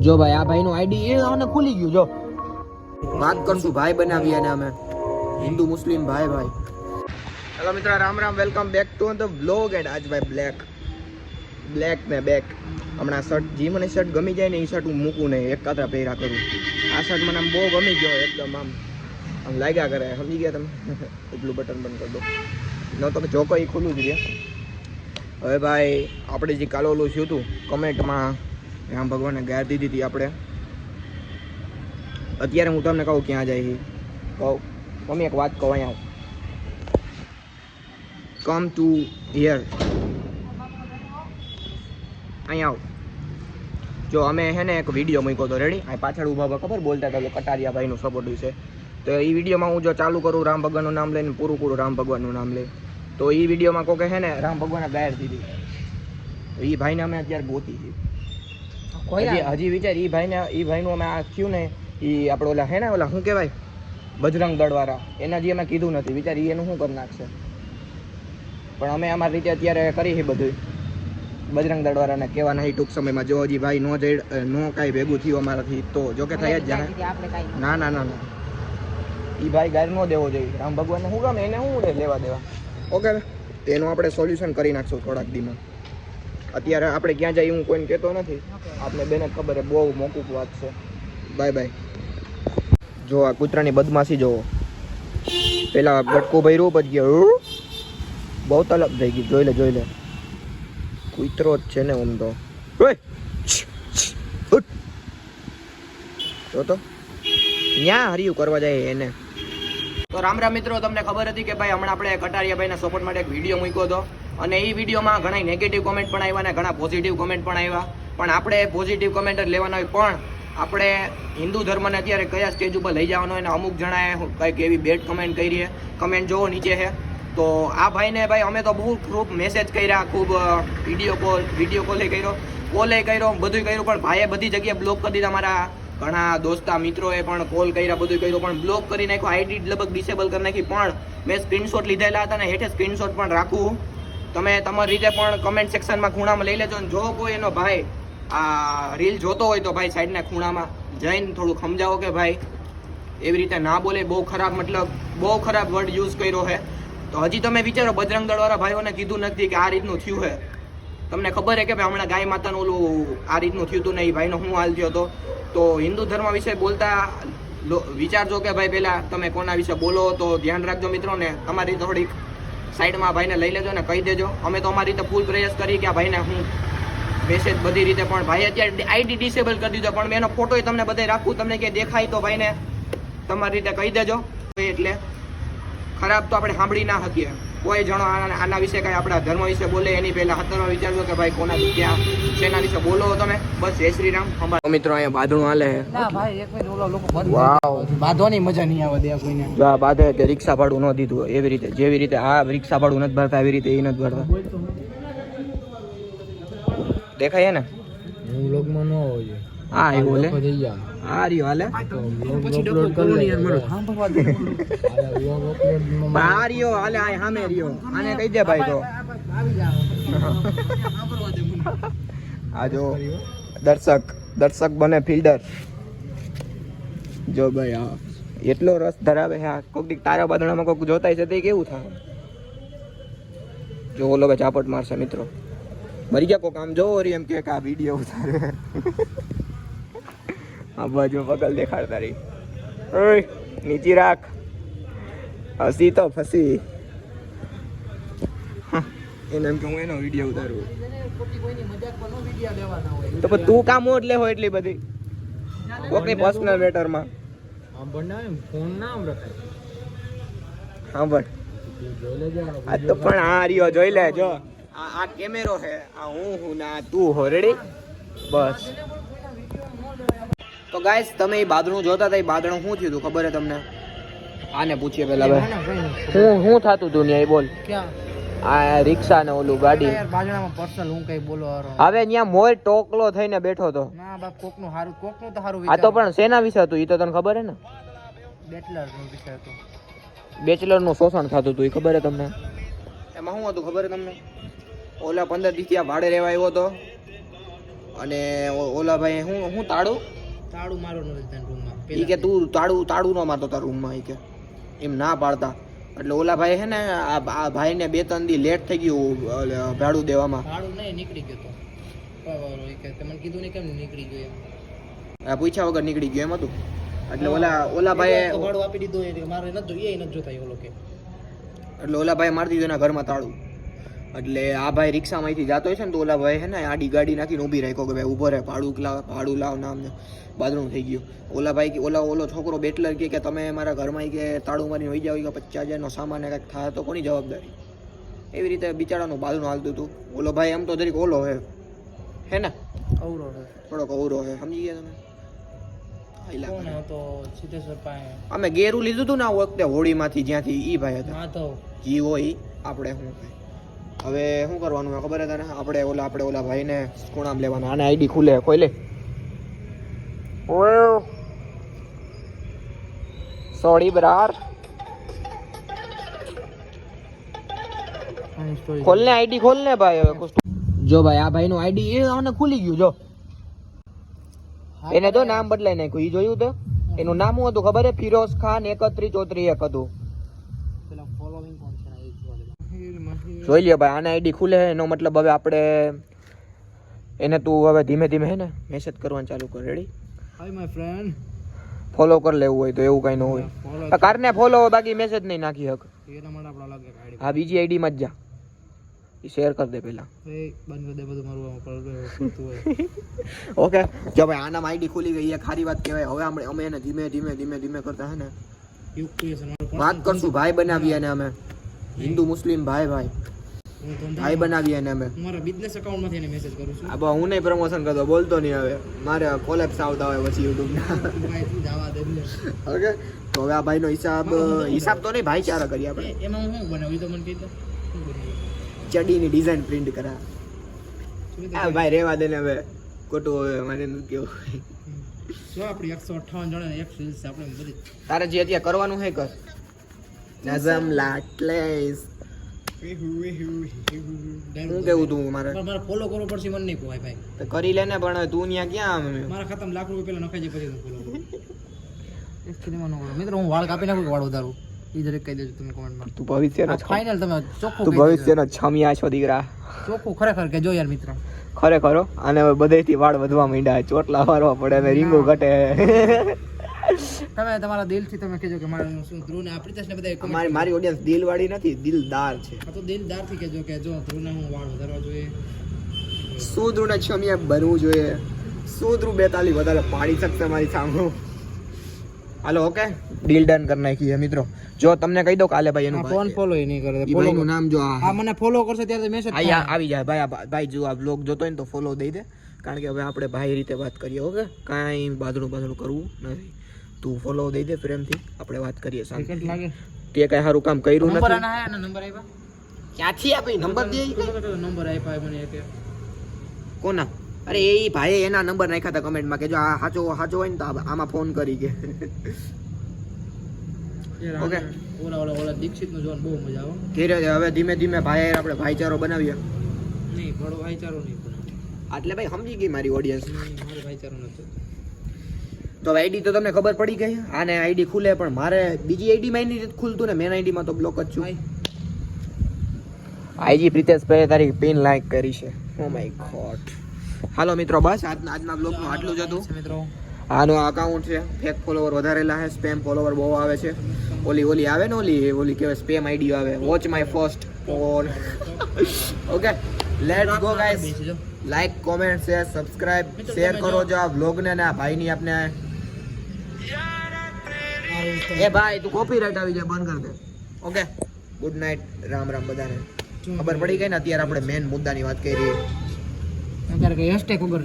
જો ભાઈ, આ ભાઈનું આઈડી એ આને ખુલી ગયું, જો. વાત કરશું ભાઈ બનાવીએ અને અમે. હિન્દુ, મુસ્લિમ ભાઈ ભાઈ. હેલો મિત્રો, Ram Ram welcome back to the blog at આજ ભાઈ બ્લેક બ્લેક ને બેક હમણાં શર્ટ જે મને શર્ટ ગમી જાય ને એ શર્ટ હું મૂકું નહીં એક કાતરા પહેરા કરું. આ શર્ટ મને આમ બહુ ગમી ગયો એકદમ આમ. આમ લાગ્યા કરે, સમજી ગયા તમે? એટલું બટન બંધ કરી દો. ન તો જોકો એ ખુલ્લું જ રહ્યા હવે ભાઈ, આપણે જે કાલે ઓલું થયું હતું કમેન્ટમાં રામ ભગવાનને ગાર દીધી હતી આપણે. અત્યારે હું તમને કહું ક્યાં જાય છે કહું. મમ્મી એક વાત કહું અહીંયા. કમ ટુ હિયર અહીંયા આવ. જો અમે હે ને એક વીડિયો મૂક્યો હતો રેડી અહીં પાછળ ઊભા ઊભા ખબર? બોલતા હતા કટારિયા ભાઈનું સપોર્ટ વિશે તો એ વિડીયોમાં હું જો ચાલુ કરું, રામ ભગવાનનું નામ લઈને પૂરું પૂરું રામ ભગવાનનું નામ લઈ તો એ વિડીયોમાં કોકે હે ને રામ ભગવાને ગાયર દીધી. એ ભાઈને અમે અત્યારે ગોતી છે. હજી હજી વિચાર એ ભાઈને એ ભાઈનું અમે આ થયું ને એ આપણે ઓલા હે ને ઓલા શું કહેવાય? બજરંગ દળવાળા. એના જે અમે કીધું નથી. વિચાર ઈ એનું શું કરી નાખશે? પણ અમે અમારી રીતે અત્યારે કરી છે બધું બજરંગ દળવાળાને કેવા નહીં ટૂંક સમયમાં જો હજી ભાઈ નો જઈ નો કાંઈ ભેગું થયું અમારાથી તો જો કે થઈ જ જાય ના ના ના ના ઈ ભાઈ ગાય નો દેવો જોઈએ. રામ ભગવાનને શું ગમે એને શું લેવા દેવા. ઓકે. તેનું આપણે સોલ્યુશન કરી નાખશું થોડાક દીમાં. અત્યારે આપણે ક્યાં જઈએ હું કોઈને કહેતો નથી. આપણે બેને ખબર છે બહુ મોકૂક વાત છે. બાય બાય જો આ કૂતરાની બદમાશી જોવો. પેલા ગટકું ભર્યું પછી ગયો બહુ તલબ થઈ ગઈ. જોઈ લે જોઈ લે. કૂતરો જ છે ને આમ તો. જો તો. ન્યા હરિયું કરવા જાય એને. તો રામ રામ મિત્રો તમને ખબર હતી કે ભાઈ હમણાં આપણે કટારિયા ભાઈના સપોર્ટ માટે એક વીડિયો મૂક્યો હતો. અને એ વિડીયોમાં ઘણા નેગેટિવ કોમેન્ટ પણ આવ્યા અને ઘણા પોઝિટિવ કોમેન્ટ પણ આવ્યા. પણ આપણે પોઝિટિવ કોમેન્ટ જ લેવાના હોય, પણ આપણે હિન્દુ ધર્મને અત્યારે કયા સ્ટેજ ઉપર લઈ જવાનો અને અમુક જણાએ કંઈક એવી બેડ કમેન્ટ કરી છે કમેન્ટ જોવો નીચે છે તો આ ભાઈને ભાઈ અમે તો બહુ ખૂબ મેસેજ કર્યા, ખૂબ વીડિયો કોલ વીડિયો કોલે કર્યો. કોલે કર્યો બધું કર્યું, પણ ભાઈએ બધી જગ્યાએ બ્લોક કરી દીધા મારા ઘણા દોસ્તા મિત્રોએ પણ કોલ કર્યા બધું કર્યું, પણ બ્લોક કરી નાખ્યો. આઈડી લગભગ ડિસેબલ કરી નાખી, પણ મેં સ્ક્રીનશોટ લીધેલા હતા ને હેઠે સ્ક્રીનશોટ પણ રાખું. તમે તમારી રીતે પણ કમેન્ટ સેક્શનમાં ખૂણામાં લઈ લેજો અને જો કોઈ એનો ભાઈ આ રીલ જોતો હોય તો ભાઈ સાઈડના ખૂણામાં જઈને થોડું સમજાવો કે ભાઈ એવી રીતે ના બોલે, બહુ ખરાબ મતલબ, બહુ ખરાબ વર્ડ યુઝ કર્યો છે તો હજી તમે વિચારો, બજરંગ દળવાળા ભાઈઓને કીધું નથી કે આ રીતનું થયું છે તમને ખબર છે કે ભાઈ હમણાં ગાય માતાનું ઓલું આ રીતનું થયું હતું ને એ ભાઈનો હું હાલ થયો હતો. તો હિન્દુ ધર્મ વિશે બોલતા વિચારજો કે ભાઈ પહેલાં તમે કોના વિશે બોલો તો ધ્યાન રાખજો મિત્રોને. તમારી થોડીક સાઈડમાં ભાઈને લઈ લેજો ને કહી દેજો. અમે તો અમારી રીતે ફૂલ પ્રયાસ કરી કે ભાઈને હું મેસેજ બધી રીતે પણ ભાઈ અત્યારે આઈડી ડિસેબલ કરી દીધો, પણ મેં એનો ફોટો તમને બધે રાખું. તમને કે દેખાય તો ભાઈને તમારી રીતે કહી દેજો. એટલે ખરાબ તો આપણે સાંભળી ના શકીએ. કોઈ જણો આના આના વિશે કાંઈ આપણા ધર્મ વિશે બોલે એની પહેલા હતરમાં વિચારજો કે ભાઈ કોના ક્યાં શેના વિશે બોલો તમે? બસ જય શ્રી રામ. મિત્રો અહીંયા બાંધણું હાલે ના ભાઈ એક મિનિટ ઓલો લોકો બંધ વાવ. બાંધવાની મજા નહીં આવે દે કોઈને. જો બાંધે કે રિક્ષા ભાડું ન દીધું એવી રીતે જેવી રીતે આ રિક્ષા ભાડું નથી ભરતા એવી રીતે એ નથી ભરતા. દેખાય ને? હું લોગમાં ન હોય. હા એ બોલે. હા આ રહ્યો હાલે. પછી ડબલ કરો ને યાર મારું સાંભળવા દે. આ રહ્યો હાલે આ સામે રહ્યો આને કહી દે ભાઈ તો. આ જો દર્શક દર્શક બને ફિલ્ડર. જો ભાઈ આ એટલો રસ ધરાવે છે આ કોક દીક તારા બાદણામાં કોક જોતાય છે તે કેવું થાય? જો ઓલો ભાઈ ચાપટ મારશે મિત્રો. મરી ગયા કોક આમ જોવો એમ કે આ વીડિયો ઉતારે. આ બાજુ પગલ દેખાડતા રહી. ઓય, નીચી રાખ. હસી તો ફસી. એને એમ હું એનો વીડિયો ઉતારું. તો તું કામ એટલે હોય એટલી બધી? કોકની પર્સનલ મેટરમાં સાંભળ. આ તો પણ આ રહ્યો, જોઈ લે જો આ આ કેમેરો છે આ હું હું ના તું હોરડી બસ. તો ગાઈસ તમે એ બાદણું જોતા હતા એ બાદણું શું થયું હતું ખબર હે તમને? આને પૂછીએ પેલા ભાઈ. હું હું થતું હતું ન્યાય બોલ? આ રિક્ષા ને ઓલું ગાડી. બાજણામાં પર્સનલ હું કઈ બોલો હવે ત્યાં મોર ટોકલો થઈને બેઠો હતો ના બાપ કોકનું હારું કોકનું તો હારું આ તો પણ શેના વિશે હતું? એ તો તને ખબર હે ને? બેચલરનું વિષય હતો. બેચલરનું શોષણ થતું હતું એ ખબર હે તમને? એમાં શું હતું ખબર હે તમને? ઓલા પંદર દિવસ ત્યાં ભાડે રહેવા આવ્યો હતો અને ઓલા ભાઈ હું હું તાળું? તાળું મારો નથી તને રૂમમાં ઈ કે તું તાળું તાળું ન મારતો તારા રૂમમાં ઈ કે. એમ ના પાડતા. એટલે ઓલા ભાઈ હે ને આ આ ભાઈને બે ત્રણ દી લેટ થઈ ગયું ભાડું દેવામાં. ભાડું નહીં નીકળી ગયો તો. તમને કીધું ને કેમ નીકળી ગયો એમ? આ પૂછ્યા વગર નીકળી ગયો એમ હતું. એટલે ઓલા ઓલા ભાઈ ભાડું આપી દીધું એ મારે નથી જોઈએ એ નથી જોતા ઓલો કે. એટલે ઓલા ભાઈ મારી દીધું એના ઘરમાં તાળું. એટલે આ ભાઈ રિક્ષામાંથી જતો હોય છે ને તો ઓલા ભાઈ હે ને આડી ગાડી નાખીને ઊભી રાખ્યો કે ભાઈ ઊભો રહે ભાડું લાવ ભાડું લાવ નામ બાદરું થઈ ગયું. ઓલા ભાઈ કે ઓલા ઓલો છોકરો બેટલર કે કે તમે મારા ઘરમાં કે તાળું મારીને હોઈ જાવ ઈ કે પચાસ હજારનો સામાન કાંઈક થાય તો કોની જવાબદારી? એવી રીતે બિચારાનું બાદરું હાલતું હતું. ઓલો ભાઈ એમ તો જરીક ઓલો હે. હે ને? અવરો હે. થોડોક અવરો હે. સમજી ગયા તમે? અમે ગેરું લીધું હતું ને આ વખતે હોળીમાંથી જ્યાંથી ઈ ભાઈ હતા. જી હોય ઈ. આપણે શું થાય હવે શું કરવાનું હોય ખબર તને? આપણે ઓલા આપણે ઓલા ભાઈને ખૂણામ લેવાના? આને આઈડી ખુલે કોઈ લે. સોરી બરાર ખોલ ને આઈડી ખોલ ને ભાઈ હવે જો ભાઈ આ ભાઈનું આઈડી એ આને ખુલી ગયું જો. એને તો નામ બદલાઈ નાખ્યું એ જોયું તો? એનું નામ શું હતું ખબર હે ફિરોઝ ખાન એકત્રી ચોત્રી એક હતું પેલા ફોલોવિંગ કોણ છે એ જોવા દે જોઈ લે ભાઈ આને આઈડી ખુલે એનો મતલબ હવે આપણે એને તું હવે ધીમે ધીમે હે ને મેસેજ કરવાનું ચાલુ કર ready hi my friend follow કરી લેવું હોય તો એવું કઈ ન હોય. આ કારને ફોલો બાકી મેસેજ નહીં નાખી હક. એના માટે આપણે અલગ આઈડી હા બીજી આઈડી માં જ જા. એ શેર કરી દે પેલા. એ બંધ કરી દે બધું મારું આમાં પર કરતું ઓકે જો ભાઈ આનામાં આઈડી ખુલી ગઈ એ ખારી વાત કહેવાય. હવે આપણે અમે એને ધીમે ધીમે ધીમે ધીમે કરતા હે ને. વાત કરશું ભાઈ બનાવીએ ને અમે. હિન્દુ મુસ્લિમ ભાઈ ભાઈ. હું ભાઈ બનાવીએ એને અમે. હું મારા બિઝનેસ એકાઉન્ટમાંથી એને મેસેજ કરું છું. આ હું નહીં પ્રમોશન કરતો બોલતો નહીં હવે. મારે કોલેપ્સ આવતા હોય પછી યુટ્યુબના ભાઈ ઓકે? તો હવે આ ભાઈનો હિસાબ હિસાબ તો નહીં ભાઈચારા કરીએ આપણે. એમાં હું શું બનાવ્યું તો મને કીધું શું ચડીની ડિઝાઇન પ્રિન્ટ કરા. શું આ ભાઈ રેવા દે ને હવે. ખોટું હવે મારે નથી કેવું. જો આપણી એકસો અઠાવન જણા એક આપણે બધી. તારે જે અત્યારે કરવાનું છે કર. નઝમ લાટલેસ શું કેવું તું મારે? મારે ફોલો કરવો પડશે મને નહીં પોવાય ભાઈ. તો કરી લે ને પણ તું ત્યાં ક્યાં આમ? મારા ખાતામાં લાખ રૂપિયા પેલા નખાઈ જાય પછી તું ફોલો ન હું વાળ કાપી નાખું વાળ વધારું? એ દરેક કહી દેજો તમે કોમેન્ટમાં તું ભવિષ્યનો છ- ફાઇનલ તમે ચોખ્ખું તું. ભવિષ્યનો છમિયા છો દીકરા. ચોખ્ખું ખરેખર કે જો યાર મિત્ર. ખરેખર અને બધેથી વાળ વધવા માંડ્યા. ચોટલા મારવા પડે અને રીંગો ઘટે. તમે તમારા દિલથી તમે કહેજો કે મારે શું ધ્રુવ ને આપણી તસને બધા મારી મારી ઓડિયન્સ દિલવાળી નથી દિલદાર છે. તો દિલદારથી કહેજો કે જો ધ્રુવને હું વાળ વધારવા જોઈએ. સુધરું ને છમિયા બનવું જોઈએ. સુધરું બેતાલી વધારે પાડી શકશે મારી સામે. હાલો ઓકે ડીલ ડન કરી નાખીએ મિત્રો. જો તમને કહી દો કાલે ભાઈ એનું ફોન ફોલો એ નહીં કરે. ફોલો નું નામ જો આ આ મને ફોલો કરશે ત્યારે મેસેજ અહીંયા આવી જાય. ભાઈ ભાઈ જો આ બ્લોગ જોતો હોય ને તો ફોલો દઈ દે. કારણ કે હવે આપણે ભાઈ રીતે વાત કરીએ ઓકે કાંઈ બાદડું બાદડું કરવું નથી. તું ફોલો દઈ દે પ્રેમથી. આપણે વાત કરીએ શાંતિ લાગે? તે કઈ સારું કામ કર્યું નંબર નથી. આના હે? આના નંબર આપ્યા ક્યાંથી આપી નંબર દે નંબર આપ્યા મને એક કોના? અરે એ ભાઈ એના નંબર નાખ્યા હતા કમેન્ટમાં કે જો આ સાચો સાચો હોય ને તો આમાં ફોન કરી કે. ઓકે. ઓલા ઓલા ઓલા દીક્ષિતનું જોવાનું બહુ મજા આવે. ધીરે ધીરે હવે ધીમે ધીમે ભાઈ આપણે ભાઈચારો બનાવીએ. નહીં બડો ભાઈચારો નહીં એટલે ભાઈ સમજી ગઈ મારી ઓડિયન્સ મારો ભાઈચારો નથી. તો આઈડી તો તમને ખબર પડી ગઈ. આને આઈડી ખુલે પણ મારે બીજી આઈડી માં નથી ખુલતું ને મેન આઈડી માં તો બ્લોક જ છું. આઈજી પ્રિતેશભાઈ તારી પિન લાઈક કરી છે. ઓ માય ગોડ હાલો મિત્રો બસ આજના આજના બ્લોગનું આટલું જ હતું. મિત્રો. આનો અકાઉન્ટ છે. ફેક ફોલોવર વધારેલા છે સ્પેમ ફોલોવર બહુ આવે છે. ઓલી ઓલી આવે ને ઓલી ઓલી કહેવાય સ્પેમ આઈડી આવે. Watch my first phone okay let's go guys like comment share subscribe share કરો જો આ વ્લોગને ને આ ભાઈની આપને એ ભાઈ તું કોપીરાઇટ આવી જાય બંધ કર દે. Okay good night Ram Ram બધાને. ખબર પડી ગઈ ને અત્યારે આપણે મેન મુદ્દાની વાત કરી. અત્યારે કઈ હેશટેગ વગર